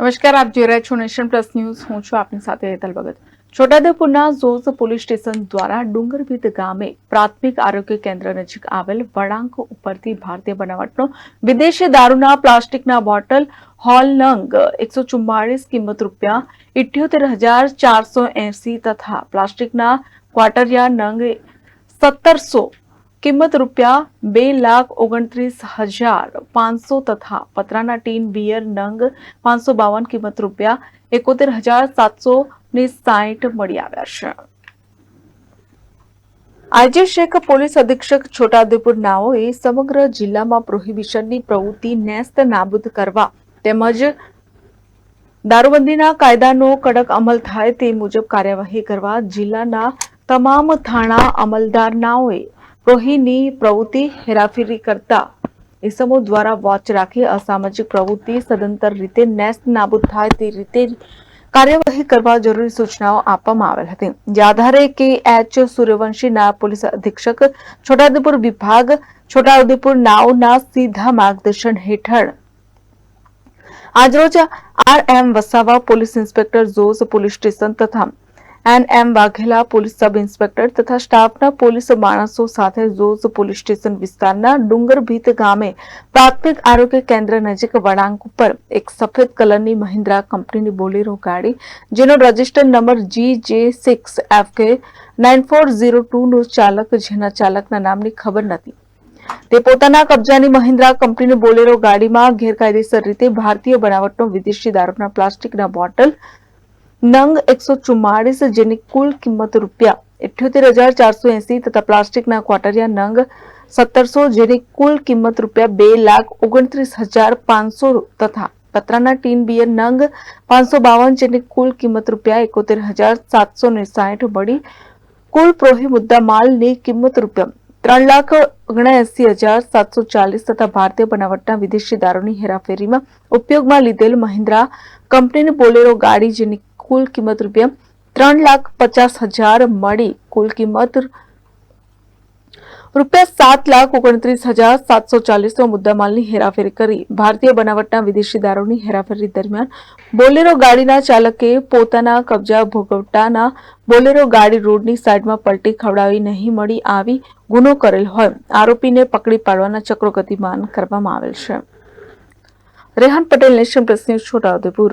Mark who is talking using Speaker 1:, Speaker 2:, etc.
Speaker 1: નમસ્કાર, આપ જોઈ રહ્યા છો નેશન પ્લસ ન્યૂઝ. હું છું આપની સાથે હેતલ ભગત. છોટાઉદેપુરના ઝોઝ પોલીસ સ્ટેશન દ્વારા ડુંગરભીત ગામે પ્રાથમિક આરોગ્ય કેન્દ્ર નજીક આવેલ વળાંક ઉપરથી ભારતીય બનાવટનો વિદેશી દારૂના પ્લાસ્ટિકના બોટલ હોલ નંગ એકસો ચુમ્માળીસ કિંમત રૂપિયા ઇઠ્યોતેર હજાર ચારસો એસી તથા પ્લાસ્ટિકના ક્વાટરિયા નંગ સત્તરસો કિંમત રૂપિયા બે લાખ ઓગણત્રીસ હજાર પાંચસો તથા પતરાના ટીન બિયર નંગ પાંચસો બાવન કિંમત રૂપિયા એકોતેર હજાર સાતસો ને સાહીઠ મળી આવ્યા છે. આજે શેખ પોલીસ અધિક્ષક છોટાઉદેપુર નાઓએ સમગ્ર જિલ્લામાં પ્રોહિબિશનની પ્રવૃત્તિ નેસ્ત નાબૂદ કરવા તેમજ દારૂબંધીના કાયદાનો કડક અમલ થાય તે મુજબ કાર્યવાહી કરવા જિલ્લાના તમામ થાણા અમલદારનાઓએ પ્રોહીની પ્રવૃત્તિ હેરાફેરી કરતા ઇસમો દ્વારા વોચ રાખી અસામાજિક પ્રવૃત્તિ સદંતર રીતે નેસ્ત નાબૂદ થાય તે રીતે કાર્યવાહી કરવા જરૂરી સૂચનાઓ આપવામાં આવેલ હતી. જે આધારે કે એચ સૂર્યવંશી ના પોલીસ અધિક્ષક છોટાઉદેપુર વિભાગ છોટાઉદેપુર નાઓના સીધા માર્ગદર્શન હેઠળ આજરોજ R M Vasava police inspector જોસ પોલીસ સ્ટેશન તથા N M Vaghela police sub inspector તથા સ્ટાફના પોલીસ માણસો સાથે ઝોઝ પોલીસ સ્ટેશન વિસ્તારના ડુંગરભીત ગામે પ્રાથમિક આરોગ્ય કેન્દ્ર નજીક વળાંક ઉપર એક સફેદ કલરની મહિન્દ્રા કંપનીની બોલેરો ગાડી, જેનો register number G J six F K nine four zero ટુનો ચાલક, જેના ચાલકના નામની ખબર નથી. તે પોતાના કબજાની મહિન્દ્રા કંપનીની બોલેરો ગાડીમાં ગેરકાયદેસર રીતે ભારતીય બનાવટનો વિદેશી દારૂના પ્લાસ્ટિકના બોટલ નંગ એકસો ચુમ્માળીસ જેની કુલ કિંમત રૂપિયા ઇઠ્યોતેર હજાર ચારસો એસી તથા પ્લાસ્ટિકના ક્વાટરિયા નંગ સત્તરસો જેની કુલ કિંમત રૂપિયા બે લાખ ઓગણત્રીસ હજાર પાંચસો તથા પતરાના ટીન બિયર નંગ પાંચસો બાવન જેની કુલ કિંમત રૂપિયા એકોતેર હજાર સાતસો ને સાઠ મળી કુલ પ્રોહી મુદ્દા માલની કિંમત રૂપિયા ત્રણ લાખ ઓગણએસી હજાર સાતસો ચાલીસ તથા ભારતીય બનાવટના વિદેશી દારૂની હેરાફેરીમાં ઉપયોગમાં લીધેલ મહિન્દ્રા કંપનીની બોલેરો ગાડી જેની કુલ કિંમત રૂપિયા ત્રણ લાખ પચાસ હજાર મળી. કુલ કિંમત રૂપિયા સાત લાખ ઓગણત્રીસ હજાર સાતસો ચાલીસનો મુદ્દામાલની હેરાફેરી કરી. ભારતીય બનાવટના વિદેશી દારૂની હેરાફેરી દરમિયાન બોલેરો ગાડીના ચાલકે પોતાના કબજા ભોગવટાના બોલેરો ગાડી રોડની સાઈડમાં પલટી ખવડાવી નહીં મળી આવી ગુનો કરેલ હોય. આરોપીને પકડી પાડવાના ચક્રો ગતિમાન કરવામાં આવેલ છે. Rehan Patel nation press news Chhota Udepur.